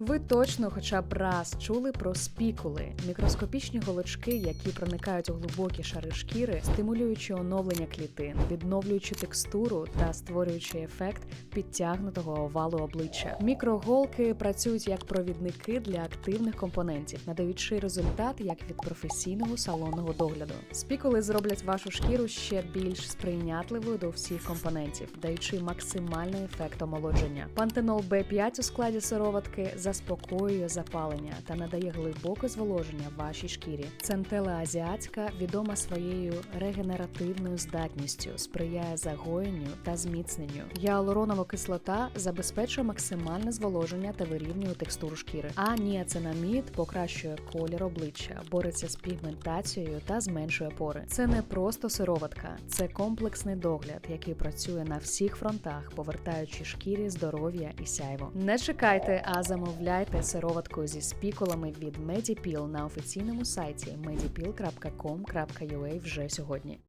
Ви точно хоча б раз чули про спікули мікроскопічні голочки, які проникають у глибокі шари шкіри, стимулюючи оновлення клітин, відновлюючи текстуру та створюючи ефект підтягнутого овалу обличчя. Мікроголки працюють як провідники для активних компонентів, надаючи результат як від професійного салонного догляду. Спікули зроблять вашу шкіру ще більш сприйнятливою до всіх компонентів, даючи максимальний ефект омолодження. Пантенол B5 у складі сироватки заспокоює запалення та надає глибоке зволоження вашій шкірі. Центела азіатська відома своєю регенеративною здатністю, сприяє загоєнню та зміцненню. Гіалуронова кислота забезпечує максимальне зволоження та вирівнює текстуру шкіри. А ніацинамід покращує колір обличчя, бореться з пігментацією та зменшує пори. Це не просто сироватка, це комплексний догляд, який працює на всіх фронтах, повертаючи шкірі здоров'я і сяйво. Не чекайте, а замовляйте сироватку зі спікулами від Medipil на офіційному сайті medipil.com.ua вже сьогодні.